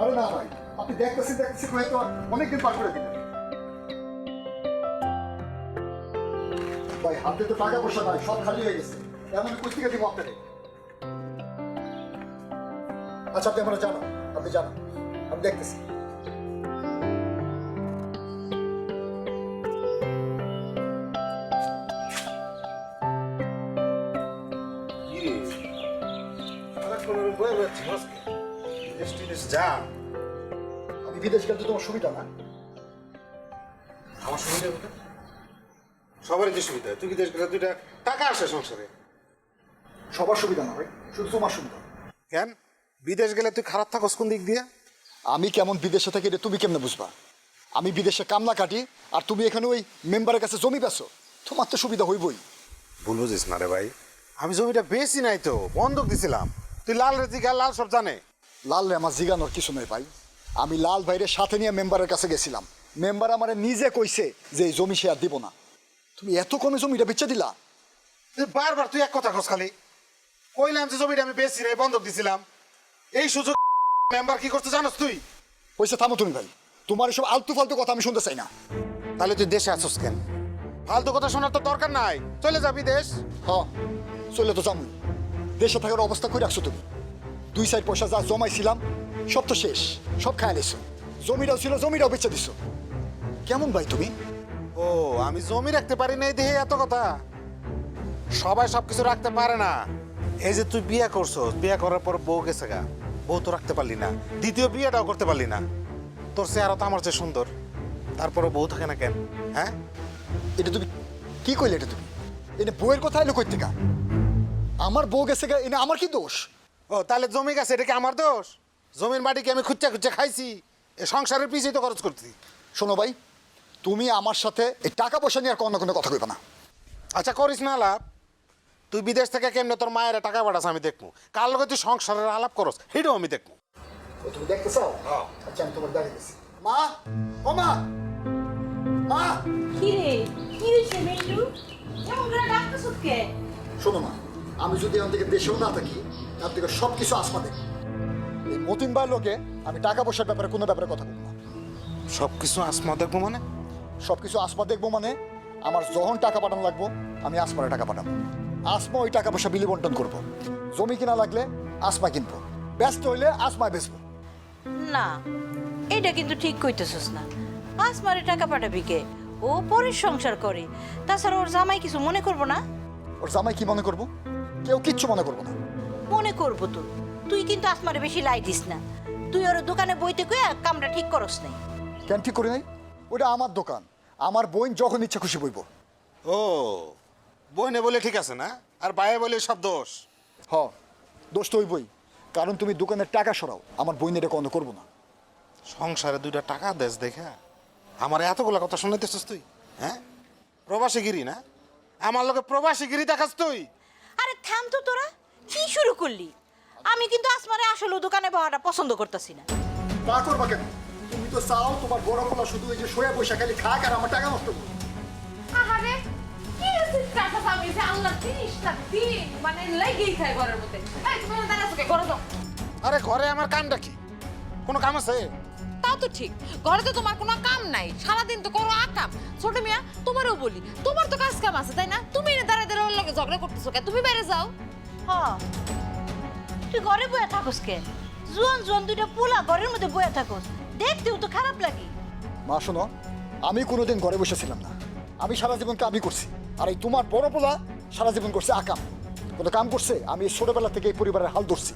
আরে না ভাই, আপনি দেখতেছেন দেখতেছেন হয়তো অনেকদিন পার করে দিলেন। ভাই, হাতে তো টাকা পয়সা নাই, সব খালি হয়ে গেছে। এমন কই থেকে দিব আপনাকে? আচ্ছা আপনি আমরা জানো আপনি জানো আমি দেখতেছি। আমি বিদেশ গেলে তো তোমার সুবিধা না। আমার সুবিধা কোথায়? সবারই যে সুবিধা। তুই বিদেশ গেলে দুইটা টাকা আসে সংসারে। সবার সুবিধা না ভাই, শুধু তোমার সুবিধা। কেন? বিদেশ গেলে তুই খারাপ থাকস কোন দিক দিয়ে? আমি কেমন বিদেশে থাকি এটা তুমি কেমনে বুঝবা? আমি বিদেশে কামলা কাটি আর তুমি এখানে ওই মেম্বারের কাছে জমি পেছো তোমার তো সুবিধা হইবই। ভুল বুঝিস না রে ভাই। আমি জমিটা বেশি নাই তো, বন্ধক দিছিলাম। তুই লাল রেজি গা লাল সব জানে। লাল রে আমার জিগানোর কিছু নেই ভাই। আমি লাল ভাইরে সাথে নিয়ে মেম্বারের কাছে গেছিলাম। মেম্বার আমার নিজে কইছে যে এই জমি আর দিব না। তুমি এত কমে জমিটা বেচে দিলা? তুই বারবার তুই এক কথা খোঁজ খালি। কইলাম যে জমিটা আমি বেশি নাই বন্ধক দিছিলাম। এই সুযোগ মেম্বার কি করতে জানোস তুই? পয়সা থামো তুমি ভাই। তোমার এসব আলতু ফালতু কথা আমি শুনতে চাই না। তাহলে তুই দেশে আসছিস কেন? ফালতু কথা শোনার তো দরকার নাই। চলে যাবি দেশ। হ চলে তো যামুই দেশে থাকার অবস্থা করে রাখছো তুমি? দুই সাইড পয়সা যা জমাইছিলাম সব তো শেষ সব খায় নিছো জমিটাও ছিল জমিটাও বেচে দিছো। কেমন ভাই তুমি? ও আমি জমি রাখতে পারি নাই দেহে এত কথা। সবাই সবকিছু রাখতে পারে না। এই যে তুই বিয়ে করছ বিয়ে করার পর বউ গেছে গা। বউ তো রাখতে পারলি না। দ্বিতীয় বিয়েটাও করতে পারলি না। তোর চেহারা তো আমার চেয়ে সুন্দর। তারপরে বউ থাকে না কেন? হ্যাঁ? এটা তুমি কি কইলে এটা তুমি? এটা বউয়ের কথা এলো কই থেকে আমার বউ গেছে গা, এটা আমার কি দোষ? ও তাহলে জমি গেছে এটা কি আমার দোষ? জমির মাটি কি আমি খুঁজছে খুঁজছে খাইছি? এ সংসারের পিছিয়ে তো খরচ করছি শোনো ভাই তুমি আমার সাথে এই টাকা পয়সা নিয়ে আর কোনো কোনো কথা কইবা না। আচ্ছা করিস না আলাপ তুই বিদেশ থেকে কেমনে তোর মায়ের টাকা পাঠাস আমি দেখব। কাল লোকে তুই সংসারের আলাপ করস সেটাও আমি দেখব। ও, তুমি দেখতে চাও আচ্ছা আমি তোমার গেছি মা ও মা মা। কি রে কি হয়েছে মিন্টু? এমন করে ডাকতেছ কে শোনো মা আমি যদি এখান থেকে দেশেও না থাকি তার থেকে সব কিছু আসমা দেখব এই মতিন লোকে আমি টাকা পয়সার ব্যাপারে কোনো ব্যাপারে কথা বলব না। সব কিছু আসমা দেখব মানে? সব কিছু আসমা দেখব মানে আমার যখন টাকা পাঠানো লাগবো আমি আসমারে টাকা পাঠাবো। আসমা ওই টাকা পয়সা বিলি বন্টন করব। জমি কিনা লাগলে আসমা কিনবো। ব্যস্ত হইলে আসমায় বেচবো। না এটা কিন্তু ঠিক কইতেছস না। আসমারে টাকা পাঠাবি কে? ও পরের সংসার করে। তাছাড়া ওর জামাই কিছু মনে করব না? ওর জামাই কি মনে করব? কেউ কিচ্ছু মনে করব না। মনে করব তো। তুই কিন্তু আসমারে বেশি লাই দিস না। তুই ওর দোকানে বইতে কয়ে কামটা ঠিক করস নাই। কেন ঠিক করি নাই? ওটা আমার দোকান। আমার বোন যখন ইচ্ছা খুশি বইব। ও বইনে বলে ঠিক আছে না? আর বাইরে বলে সব দোষ। হ দোষ তো হইবই। কারণ তুমি দোকানের টাকা সরাও। আমার বইন এটা কোনো করব না। সংসারে দুইটা টাকা দেশ দেখা। আমার এতগুলো কথা শুনাইতেছিস তুই হ্যাঁ? প্রবাসী গিরি না? আমার লোকে প্রবাসী গিরি দেখাস তুই। আরে থাম তো তোরা কি শুরু করলি? আমি কিন্তু আসমারে আসলে দোকানে বহাটা পছন্দ করতেছি না। তা করবা কেন? তুমি তো চাও তোমার বড় পোলা শুধু এই যে শোয়া পয়সা খালি খাক আর আমার টাকা নষ্ট করো আহারে কি টাকা পাবি যে আল্লাহ জিনিসটা দিন মানে লেগেই খায় ঘরের মধ্যে। এই তুমি না দাঁড়াছো কে ঘরে যাও। আরে ঘরে আমার কামটা কি? কোনো কাম আছে? তাও তো ঠিক ঘরে তো তোমার কোনো কাম নাই সারাদিন তো করো আকাম। ছোট মিয়া তোমারও বলি তোমার তো কাজ কাম আছে তাই না? তুমি ওর লগে ঝগড়া করতেছো কে তুমি বাইরে যাও। হ তুই ঘরে বয়ে থাকস কে? জোয়ান জোয়ান দুইটা পোলা ঘরের মধ্যে বয়ে থাকস। দেখতেও তো খারাপ লাগে। মা শোনো আমি কোনোদিন ঘরে বসেছিলাম না। আমি সারা জীবন কামই করছি। আর এই তোমার বড় পোলা সারা জীবন করছে আকাম। কোনো কাম করছে? আমি ছোটবেলা থেকে এই পরিবারের হাল ধরছি।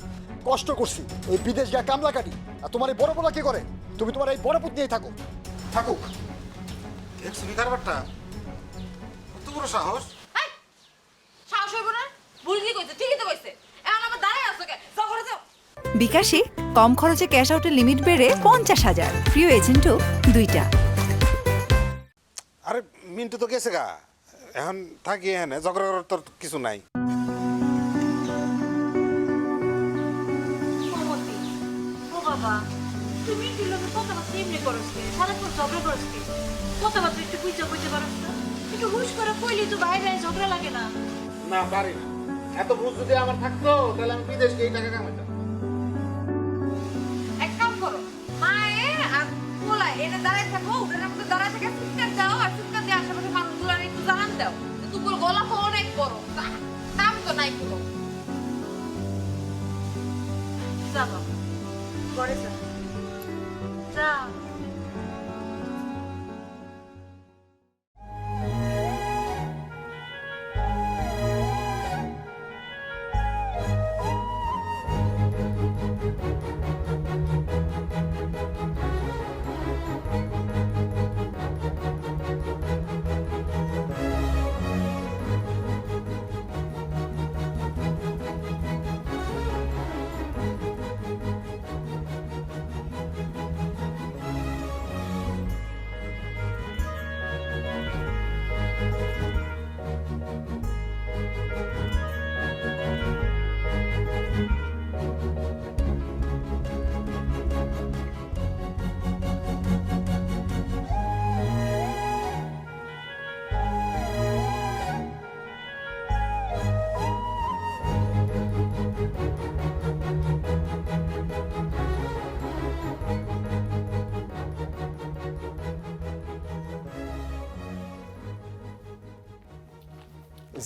কষ্ট করছি। এই বিদেশ গিয়ে কামলা কাটি। আর তোমার এই বড় পোলা কি করে? তুমি তোমার এই বড় পুত নিয়েই থাকো। থাকুক। দেখছি কি কারবারটা? কত বড় সাহস? কইছে ঠিকই তো কইছে। এখন আবার দাঁড়ায় আছো কে? যাও ঘরে যাও। বিকাশে কম খরচে ক্যাশ আউটের লিমিট বেড়ে পঞ্চাশ হাজার। প্রিয় এজেন্টও দুইটা। আরে মিন্টু তো গেছে গা। এখন থাকি এখানে ঝগড়া করার তোর কিছু নাই। ও বাবা তুমি কি লোকে কথাবার্তা এমনি করস কে সারাক্ষণ ঝগড়া করস কে? কথাবার্তা একটু বুঝতে বুঝতে পারস না? একটু হুশ করে কইলি তো বাইরে ঝগড়া লাগে না। না পারি না। এত বুঝ যদি আমার থাকতো, তাহলে আমি বিদেশ গিয়ে টাকা কামাইতাম। এক করো দাঁড়ায় থাকো উঠানের দাঁড়ায় থেকে চিৎকার দাও আর চিৎকার দিয়ে আশেপাশে মানুষগুলো একটু জানান দাও। যে তোমার গলা তো অনেক বড়। কাম তো নাই কোনো। যা বাবা ঘরে যা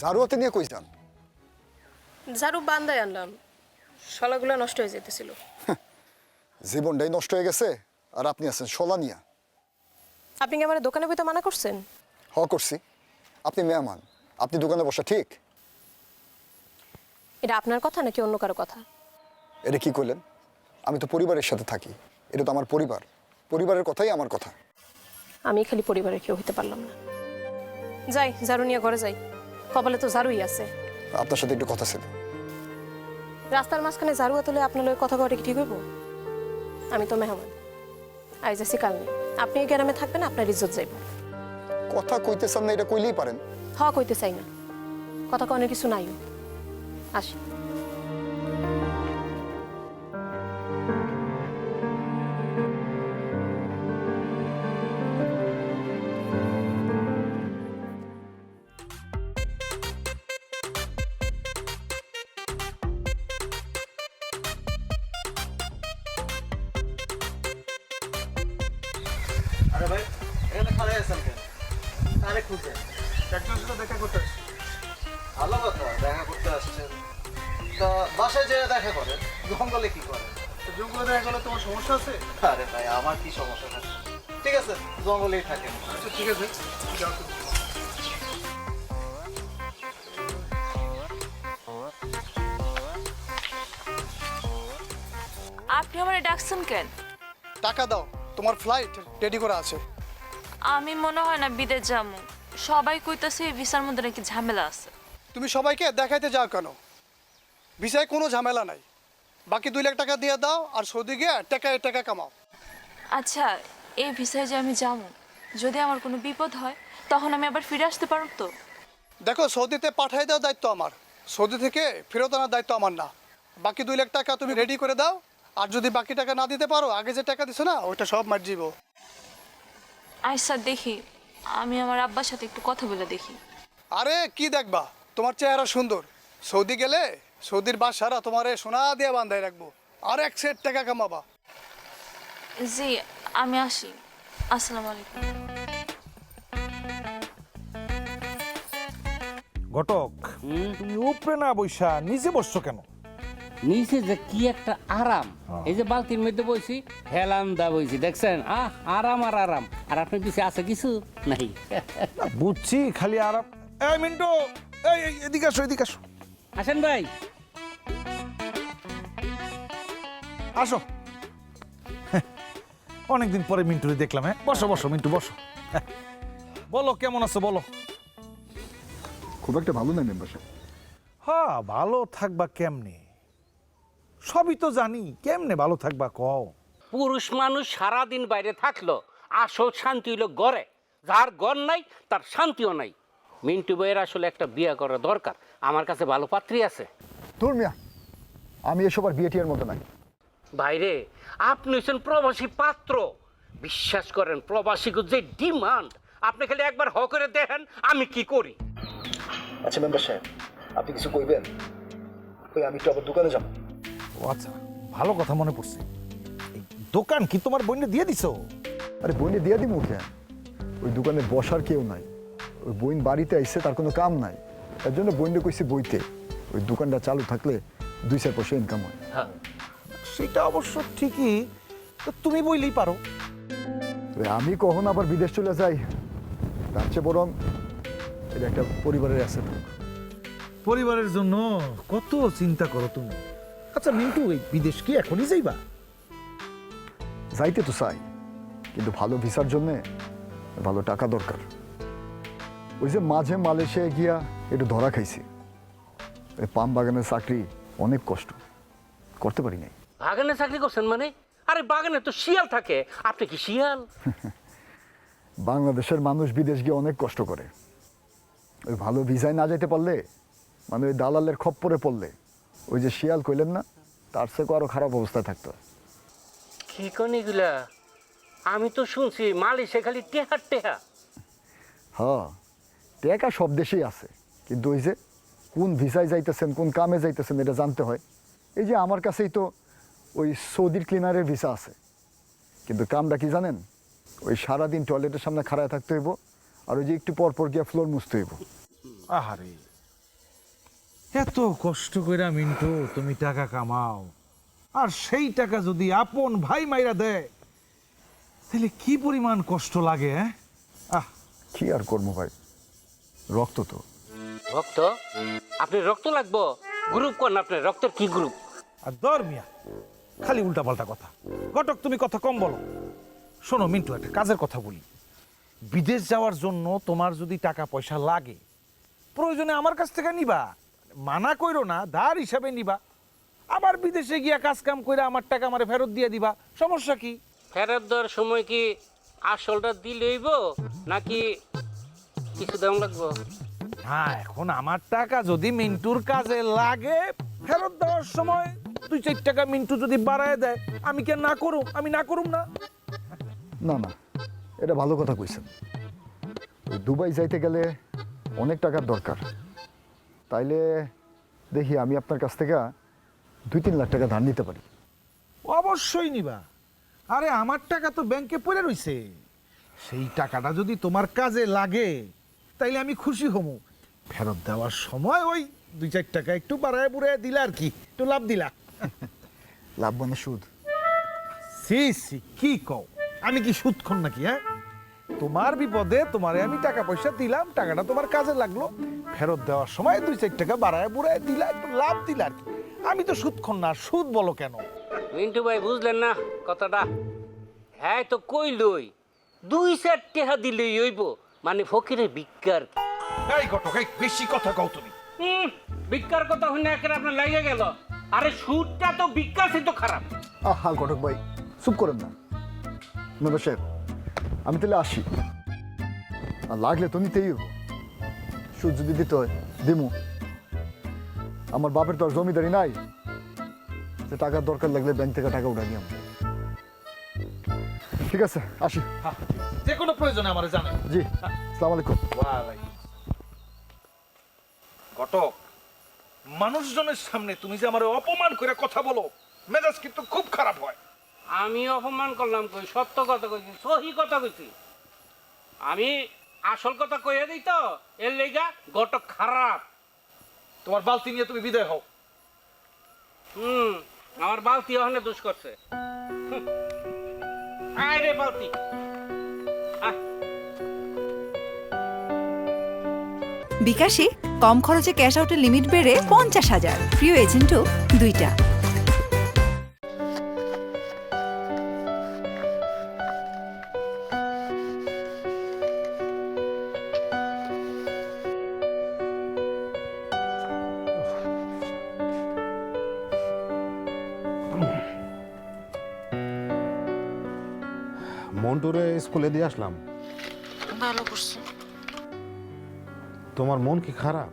ঝাড়ু হাতে নিয়ে কই যান? ঝাড়ু বান্দায় আনলাম। শলাগুলো নষ্ট হয়ে যেতেছিল জীবনটাই নষ্ট হয়ে গেছে আর আপনি আছেন সোলা নিয়া আপনি কি আমার দোকানে বইতে মানা করছেন? হ করছি। আপনি মেহমান আপনি দোকানে বসা ঠিক? এটা আপনার কথা নাকি অন্য কারও কথা? এটা কি করলেন আমি তো পরিবারের সাথে থাকি এটা তো আমার পরিবার। পরিবারের কথাই আমার কথা। আমি খালি পরিবারের কেউ হইতে পারলাম না। যাই ঝাড়ু নিয়ে ঘরে যাই। কপালে তো ঝাড়ুই আছে। আপনার সাথে একটু কথা ছিল। রাস্তার মাঝখানে জারুয়া তুলে আপনার লগে কথা কওয়াটা কি ঠিক হইব? আমি তো মেহমান। আইজ আসি কাল নেই। আপনি এই গ্রামে থাকবেন আপনার ইজ্জত যাইব। কথা কইতেছেন না এটা কইলেই পারেন। হ কইতে চাই না। কথা কোনো কিছু নাই। আসি। দেখা করেন জঙ্গলে কি করেন তো জঙ্গলে দেখা গেলে তোমার সমস্যা আছে? আরে ভাই আমার কি সমস্যা থাকে ঠিক আছে জঙ্গলেই থাকেন আচ্ছা ঠিক আছে। আপনি আমার ডাকছেন কেন? টাকা দাও তোমার ফ্লাইট রেডি করা আছে। আমি মনে হয় না বিদেশ যাব সবাই কইতাছে এই ভিসার মধ্যে নাকি ঝামেলা আছে। তুমি সবাইকে দেখাইতে যাও কেন? ভিসায় কোনো ঝামেলা নাই। বাকি দুই লাখ টাকা দিয়ে দাও আর সৌদি গিয়ে টাকা টাকা কামাও। আচ্ছা এই ভিসায় যে আমি যাব যদি আমার কোনো বিপদ হয় তখন আমি আবার ফিরে আসতে পারব তো? দেখো সৌদিতে পাঠাই দেওয়ার দায়িত্ব আমার। সৌদি থেকে ফেরত আনার দায়িত্ব আমার না। বাকি দুই লাখ টাকা তুমি রেডি করে দাও। আর যদি বাকি টাকা না দিতে পারো আগে যে টাকা দিছো না ওইটা সব মার মার্জিব আচ্ছা দেখি। আমি আমার আব্বার সাথে একটু কথা বলে দেখি। আরে কি দেখবা? তোমার চেহারা সুন্দর। সৌদি গেলে সৌদির বাসারা তোমারে সোনা দিয়ে বান্ধাই রাখব। আর এক সেট টাকা কামাবা। জি আমি আসি। আসসালামু আলাইকুম। ঘটক তুমি উপরে না বৈশা নিজে বসছো কেন? নিচে যে কি একটা আরাম। এই যে বালতির মধ্যে বইছি হেলাম দা বইছি দেখছেন? আহ আরাম আর আরাম। আর আপনার পিছিয়ে আছে কিছু নাই। বুঝছি খালি আরাম। এই মিন্টু এই এই, এদিকে আসো এদিকে আসো। আসেন ভাই। আসো। হ্যাঁ, অনেকদিন পরে মিন্টুরে দেখলাম হ্যাঁ? বসো বসো মিন্টু বসো। হ্যাঁ, বলো কেমন আছো বলো। খুব একটা ভালো নয় মেম্বারশিপ হ্যাঁ ভালো থাকবা কেমনে? সবই তো জানি কেমনে ভালো থাকবা কও? পুরুষ মানুষ সারাদিন বাইরে থাকল আসল শান্তি হইল গড়ে যার ঘর নাই তার শান্তিও নাই। মিন্টু বইয়ের আসলে একটা বিয়ে করা দরকার। আমার কাছে ভালো পাত্রী আছে। তোর মিয়া আমি এসব আর বিয়ে টিয়ার মতো নাই। ভাইরে আপনি হচ্ছেন প্রবাসী পাত্র। বিশ্বাস করেন প্রবাসীকে যে ডিমান্ড আপনি খালি একবার হ করে দেখেন আমি কি করি। আচ্ছা মেম্বার সাহেব আপনি কিছু কইবেন? ওই আমি একটু আবার দোকানে যাব। ও আচ্ছা ভালো কথা মনে পড়ছে। এই দোকান কি তোমার বইনে দিয়ে দিছো? আরে বইনে দিয়ে দিই মুখে ওই দোকানে বসার কেউ নাই। ওই বইন বাড়িতে আইসে তার কোনো কাম নাই। তার জন্য বইনে কইছি বইতে। ওই দোকানটা চালু থাকলে দুই চার পয়সা ইনকাম হয়। সেটা অবশ্য ঠিকই তো তুমি বইলেই পারো। তবে আমি কখন আবার বিদেশ চলে যাই? তার চেয়ে বরং এটা একটা পরিবারের অ্যাসেট পরিবারের জন্য কত চিন্তা করো তুমি? আচ্ছা মিন্টু এই বিদেশ কি এখনই যাইবা? যাইতে তো চাই কিন্তু ভালো ভিসার জন্যে ভালো টাকা দরকার। ওই যে মাঝে মালয়েশিয়ায় গিয়া একটু ধরা খাইছি। ওই পাম বাগানের চাকরি অনেক কষ্ট। করতে পারি নাই। বাগানে চাকরি করছেন মানে? আরে বাগানে তো শিয়াল থাকে। আপনি কি শিয়াল? বাংলাদেশের মানুষ বিদেশ গিয়ে অনেক কষ্ট করে। ওই ভালো ভিসায় না যেতে পারলে মানে ওই দালালের খপ্পরে পড়লে ওই যে শিয়াল কইলেন না তার থেকেও আরও খারাপ অবস্থায় থাকতো। কি কোন এগুলা? আমি তো শুনছি মালয়েশিয়া খালি টেহার টেহা। হ্যাঁ টাকা সব দেশেই আছে। কিন্তু ওই যে কোন ভিসায় যাইতেছেন কোন কামে যাইতেছেন এটা জানতে হয়। এই যে আমার কাছেই তো ওই সৌদির ক্লিনারের ভিসা আছে। কিন্তু কামটা কি জানেন? ওই সারাদিন টয়লেটের সামনে খাড়ায় থাকতে হইব আর ওই যে একটু পর পর গিয়া ফ্লোর মুছতে হইব। আহারে এত কষ্ট কইরা মিন্টু তুমি টাকা কামাও। আর সেই টাকা যদি আপন ভাই মাইরা দেয় তাহলে কি পরিমাণ কষ্ট লাগে হ্যাঁ? আহ। কি আর করব ভাই? রক্ত তো। রক্ত? আপনি রক্ত লাগবো? গ্রুপ কোন আপনার রক্তের কি গ্রুপ আর দর মিয়া খালি উল্টাপাল্টা কথা। ঘটক তুমি কথা কম বলো। শোনো মিন্টু একটা কাজের কথা বলি। বিদেশ যাওয়ার জন্য তোমার যদি টাকা পয়সা লাগে প্রয়োজনে আমার কাছ থেকে নিবা। মানা কইরো না ধার হিসাবে নিবা। আবার বিদেশে গিয়া কাজ কাম কইরা আমার টাকা আমার ফেরত দিয়ে দিবা। সমস্যা কি? ফেরত দেওয়ার সময় কি আসলটা দিলেইব নাকি কিছু দাম লাগবো? না এখন আমার টাকা যদি মিন্টুর কাজে লাগে ফেরত দেওয়ার সময় দুই চার টাকা মিন্টু যদি বাড়ায় দেয় আমি কেন না করুম? আমি না করুম না। না না এটা ভালো কথা কইছেন। ওই দুবাই যাইতে গেলে অনেক টাকার দরকার। তাইলে দেখি আমি আপনার কাছ থেকে দুই তিন লাখ টাকা ধার নিতে পারি। অবশ্যই নিবা। আরে আমার টাকা তো ব্যাংকে পড়ে রইছে। সেই টাকাটা যদি তোমার কাজে লাগে তাইলে আমি খুশি হমু। ফেরত দেওয়ার সময় ওই দুই চার টাকা একটু বাড়ায় বুড়ায় দিলা আর কি একটু লাভ দিলা লাভ মানে সুদ। সি সি কি কও? আমি কি সুৎক্ষণ নাকি হ্যাঁ? তোমার বিপদে তোমারে আমি টাকা পয়সা দিলাম টাকাটা তোমার কাজে লাগল। ফেরত দেওয়ার সময় দুই চার টাকা বাড়ায় বুড়ায় দিলা একটু লাভ দিলা আর কি। আমি তো সুৎক্ষণ না সুদ বলো কেন? মিন্টু ভাই বুঝলেন না কথাটা? হ্যাঁ তো কইলই দুই চার টেহা দিলেই হইব। মানে ফকিরের ভিক্ষার। কি এই ঘটক এই বেশি কথা কও তুমি। হুম, ভিক্ষার কথা শুনে একের আপনার লাগে গেল। আরে সুরটা তো সে তো খারাপ। আহা ঘটক ভাই চুপ করেন না। মেম্বার সাহেব আমি তাহলে আসি। আর লাগলে তো নিতেই হব সুদ যদি দিতে হয় দিমু। আমার বাপের তো আর জমিদারি নাই। যে টাকার দরকার লাগলে ব্যাংক থেকে টাকা উঠা নিয়ে ঠিক আছে আসি। হ্যাঁ, যে কোনো প্রয়োজনে আমার জানাই জি সালাম আলাইকুম। ঘটক মানুষজনের সামনে তুমি যে আমার অপমান করে কথা বলো মেজাজ কিন্তু খুব খারাপ হয়। আমি অপমান করলাম কই? সত্য কথা কইছি সহি কথা কইছি। আমি আসল কথা কইয়া দিই তো এর লেগা গটক খারাপ। তোমার বালতি নিয়ে তুমি বিদায় হও। হুম আমার বালতি ওখানে দোষ করছে। আয় রে বালতি। আহ। বিকাশে কম খরচে ক্যাশ আউটের লিমিট বেড়ে পঞ্চাশ হাজার। প্রিয় এজেন্টও দুইটা। মন্টুরে স্কুলে দিয়ে আসলাম। ভালো করছ। তোমার মন কি খারাপ?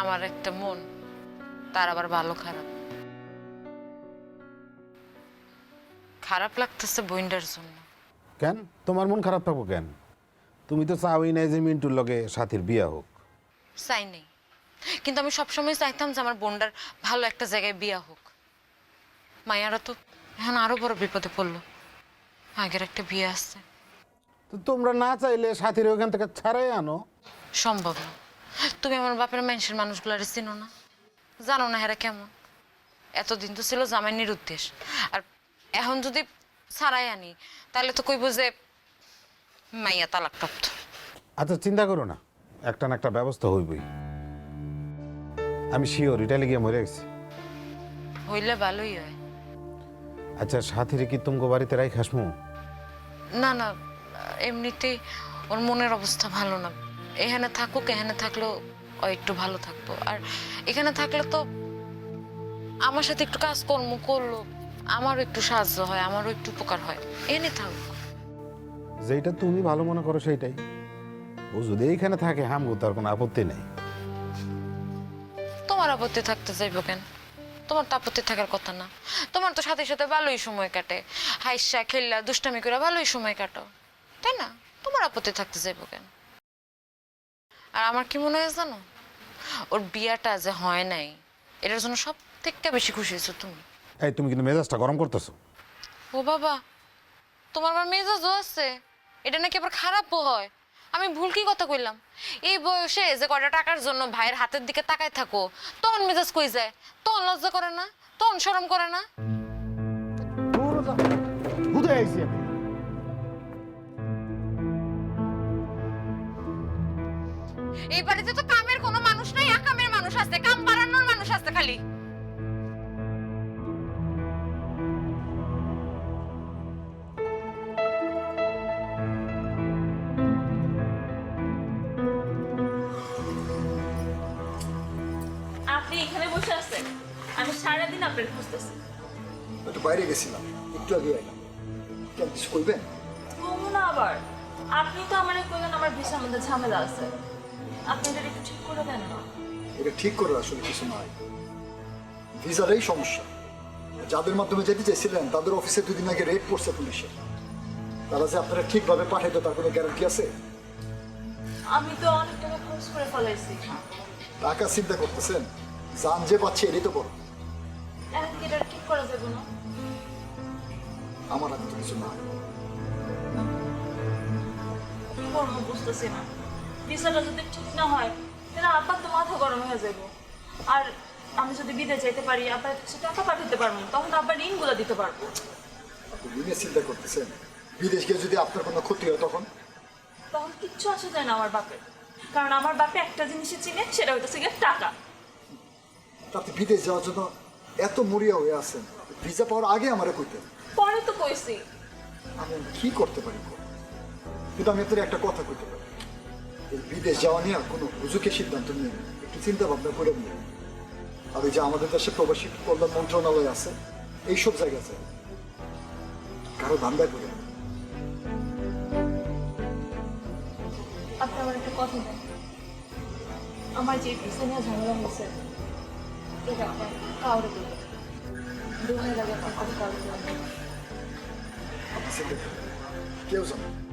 আমার একটা মন তার আবার ভালো খারাপ। খারাপ লাগতেছে বইন্ডার জন্য। কেন? তোমার মন খারাপ থাকব কেন? তুমি তো চাওই নাই যে মিন্টুর লগে সাথীর বিয়া হোক। চাই নেই। কিন্তু আমি সবসময় চাইতাম যে আমার বোনটার ভালো একটা জায়গায় বিয়া হোক। মায়ারা তো এখন আরও বড় বিপদে পড়ল। আগের একটা বিয়ে আসছে তো তোমরা না চাইলে সাথীর ওখান থেকে ছাড়াই আনো। সম্ভব না। তুমি আমার বাপের মানুষের মানুষগুলারে চিনো না। জানো না হেরা কেমন। এতদিন তো ছিল জামাই নিরুদ্দেশ। আর এখন যদি ছাড়াই আনি তাহলে তো কইব যে মাইয়া তালাক প্রাপ্ত আচ্ছা চিন্তা করো না। একটা না একটা ব্যবস্থা হইবই। আমি শিওর ইটালি গিয়ে মরে গেছি। হইলে ভালোই হয়। আচ্ছা সাথীরে কি তুমগো বাড়িতে রাই খাসমু না না এমনিতেই ওর মনের অবস্থা ভালো না। এখানে থাকুক এখানে থাকলেও ও একটু ভালো থাকব আর এখানে থাকলে তো আমার সাথে একটু কাজকর্ম করল আমারও একটু সাহায্য হয় আমারও একটু উপকার হয়। এনে থাকুক যেটা তুমি ভালো মনে করো সেইটাই। ও যদি এইখানে থাকে হামগো তার কোনো আপত্তি নেই। তোমার আপত্তি থাকতে যাইবো কেন? তোমার তো আপত্তি থাকার কথা না। তোমার তো সাথে সাথে ভালোই সময় কাটে। হাইসা খেললা দুষ্টামি করে ভালোই সময় কাটো। তাই না? তোমার আপত্তি থাকতে যাইবো কেন? আর আমার কি মনে হয় জানো? ওর বিয়াটা যে হয় নাই এটার জন্য সব থেকে বেশি খুশি হয়েছো তুমি। এই তুমি কিন্তু মেজাজটা গরম করতেছো। ও বাবা তোমার আবার মেজাজও আছে। এটা নাকি আবার খারাপও হয়। আমি ভুল কি কথা কইলাম? এই বয়সে যে কয়টা টাকার জন্য ভাইয়ের হাতের দিকে তাকায় থাকো তখন মেজাজ কই যায়? তখন লজ্জা করে না? তখন শরম করে না? আইছি আমি। এই বাড়িতে তো কামের কোনো মানুষ নাই আকামের মানুষ আছে কাম বাড়ানোর মানুষ আছে খালি। আপনি এখানে বসে আছেন। আমি সারাদিন আপনার খুঁজতেছি। একটু বাইরে গেছিলাম একটু আগে এলাম। কেন কিছু করবেন না আবার। আপনি তো আমার কইলেন আমার ভিসার মধ্যে ঝামেলা আছে। এটা একটু ঠিক করে দেন না। এটা ঠিক করে আসলে কিছু নয় ভিসারই সমস্যা। যাদের মাধ্যমে যেতে চাইছিলেন তাদের অফিসে দুদিন আগে রেড করছে পুলিশে। তারা যে আপনারা ঠিকভাবে পাঠাইতো তার কোনো গ্যারান্টি আছে? আমি তো অনেক টাকা খরচ করে ফেলাইছি। টাকা চিন্তা করতেছেন? যান যে পাচ্ছে এটাই তো বড়। এখন কি এটা ঠিক করা যাবে না? আমার হাতে তো কিছু না কি করব বুঝতেছি না। ভিসাটা যদি ঠিক না হয় তাহলে আপার তো মাথা গরম হয়ে যাবে আর আমি যদি বিদেশ যেতে পারি আবার কিছু টাকা পাঠাতে পারব তখন আবার ঋণগুলো দিতে পারব। আপনি ঋণের চিন্তা করতেছেন? বিদেশ গিয়ে যদি আপনার কোনো ক্ষতি হয় তখন? তখন কিচ্ছু আসে যায় না আমার বাপের। কারণ আমার বাপে একটা জিনিসে চিনে সেটা হইতেছে গিয়ে টাকা। তাতে বিদেশ যাওয়ার জন্য এত মরিয়া হয়ে আছেন ভিসা পাওয়ার আগে আমারে কইতেন। পরে তো কইছি। আমি কি করতে পারি কিন্তু আমি আপনার একটা কথা কইতে পারি। বিদেশ যাওয়া নিয়ে কোনো হুজুকে সিদ্ধান্ত নিয়ে একটু চিন্তা ভাবনা করে নিয়ে। আর ওই যে আমাদের দেশে প্রবাসী কল্যাণ মন্ত্রণালয় আছে এইসব জায়গা আছে কারও না। আপনি আমার একটা কথা দেন আমার যে নিয়ে ঝামেলা হয়েছে এটা কাউরে লাগে আপনার কথা কাউরে। কেউ জানে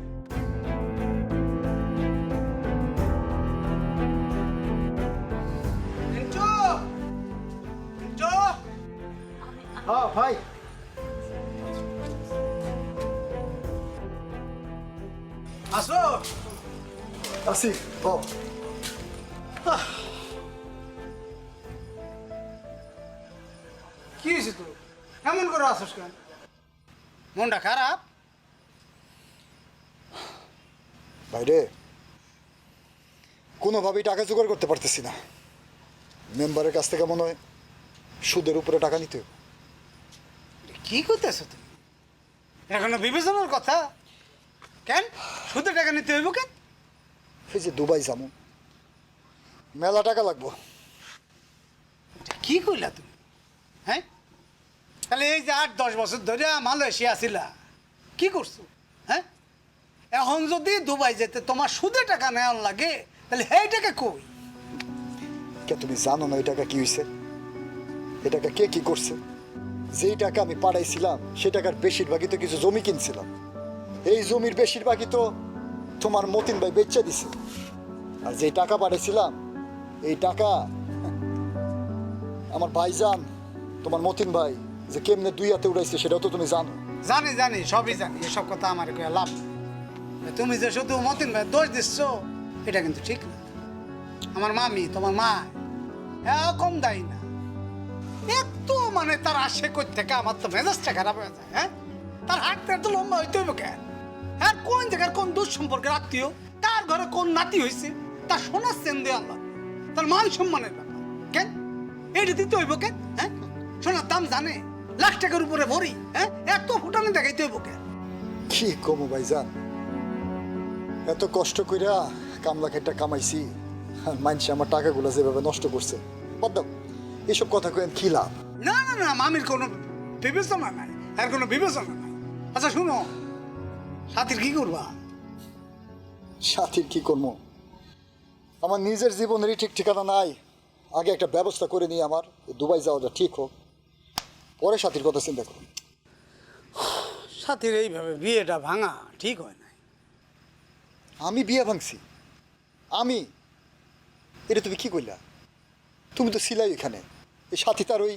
হ্যাঁ ভাই। আসো। আসি বাপ কি হয়েছে তোর? এমন করে আসোস কেন? মনটা খারাপ? বাইরে কোনোভাবেই টাকা জোগাড় করতে পারতেছি না। মেম্বারের কাছ থেকে মনে হয় সুদের উপরে টাকা নিতে। কি করতেছো তুমি? এখনও বিবেচনার কথা? কেন? সুদে টাকা নিতে হইব কেন? এই যে দুবাই যাব মেলা টাকা লাগবো। কি কইলা তুমি? হ্যাঁ? তাহলে এই যে আট দশ বছর ধরে মালয়েশিয়া আসিলা কি করছ? হ্যাঁ? এখন যদি দুবাই যেতে তোমার সুদে টাকা নেওয়ার লাগে তাহলে এই টাকা কই? কে তুমি জানো না ওই টাকা কি হয়েছে এই টাকা কে কি করছে? যেই টাকা আমি পাঠাইছিলাম, সেই টাকার বেশিরভাগই তো কিছু জমি কিনছিলাম। এই জমির বেশিরভাগই তো তোমার মতিন ভাই বেচা দিছে। আর যেই টাকা পাঠাইছিলাম, এই টাকা, আমার ভাইজান, তোমার মতিন ভাই যে কেমনে দুই হাতে উড়াইছে সেটাও তো তুমি জানো। জানি জানি, সবই জানি। এসব কথা আমার কয়ে লাভ তুমি যে শুধু মতিন ভাই দোষ দিচ্ছ, এটা কিন্তু ঠিক না। আমার মামি, তোমার মা হ্যাঁ কম দায়ী না। এত মানে তার আসে কই থেকে আমার তো মেজাজটা খারাপ হয়ে যায় হ্যাঁ? তার হাতটা এত লম্বা হইতে হইব কেন? হ্যাঁ কোন জায়গার কোন দুঃসম্পর্কের আত্মীয়? কার ঘরে কোন নাতি হয়েছে তার সোনার চেন দিয়ে আল্লাহ। তার মান সম্মানের ব্যাপার, কেন? এইটা দিতে হইব কেন? হ্যাঁ? সোনার দাম জানে, লাখ টাকার উপরে ভরি হ্যাঁ? এত ফুটানে দেখাইতে হইব কেন? কি কমু ভাইজান? এত কষ্ট কইরা কামলা খেটটা কামাইছি, আর মানছি আমার টাকাগুলো যেভাবে নষ্ট করছে। বাদ এসব কথা কেন কি লাভ? না না না মামির কোনো বিবেচনা নাই আর কোনো বিবেচনা নাই। আচ্ছা শুনো সাথীর কি করবা? সাথীর কি করব? আমার নিজের জীবনেরই ঠিক ঠিকানা নাই। আগে একটা ব্যবস্থা করে নিই আমার দুবাই যাওয়াটা ঠিক হোক। পরে সাথীর কথা চিন্তা করুন সাথীর এইভাবে বিয়েটা ভাঙা ঠিক হয় নাই। আমি বিয়ে ভাঙছি। আমি? এটা তুমি কি করলা তুমি তো ছিলাই এখানে। এই সাথী তার ওই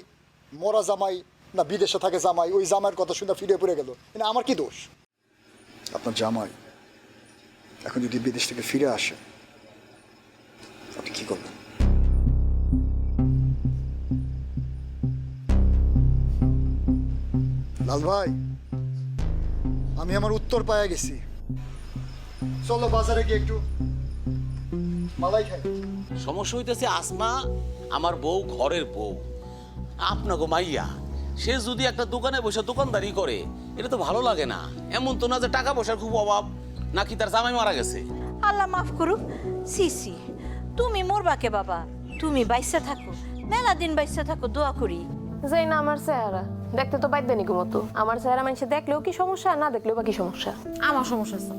মরা জামাই না বিদেশে থাকে জামাই, ওই জামাইয়ের কথা শুনে ফিরে পড়ে গেল। মানে আমার কি দোষ? আপনার জামাই এখন যদি বিদেশ থেকে ফিরে আসে, আপনি করবেন? লাল ভাই, আমি আমার উত্তর পায়া গেছি। চলো বাজারে গিয়ে একটু মালাই খাই। সমস্যা হইতেছে আসমা আমার বউ ঘরের বউ। আপনাকে মাইয়া সে যদি একটা দোকানে বসে দোকানদারি করে এটা তো ভালো লাগে না। এমন তো না যে টাকা পয়সার খুব অভাব নাকি তার জামাই মারা গেছে? আল্লাহ মাফ করুক। সি সি তুমি মরবাকে বাবা? তুমি বাইসা থাকো মেলা দিন বাইসা থাকো দোয়া করি। যাই না আমার চেহারা দেখতে তো বাইদানিক মতো। আমার চেহারা মানুষে দেখলেও কি সমস্যা না দেখলেও বা কি সমস্যা? আমার সমস্যা আছে।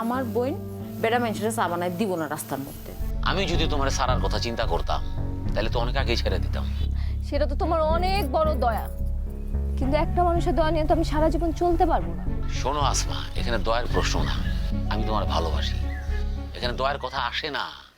আমার বোন বেড়া মানুষের চা বানায় দিব না রাস্তার মধ্যে। আমি যদি তোমার সারার কথা চিন্তা করতাম তাহলে তো অনেক আগেই ছেড়ে দিতাম। সেটা তো তোমার অনেক বড় দয়া। কিন্তু একটা মানুষের দয়া নিয়ে তো আমি সারা জীবন চলতে পারব না। শোনো আসমা এখানে দয়ার প্রশ্ন না। আমি তোমার ভালোবাসি। এখানে দয়ার কথা আসে না।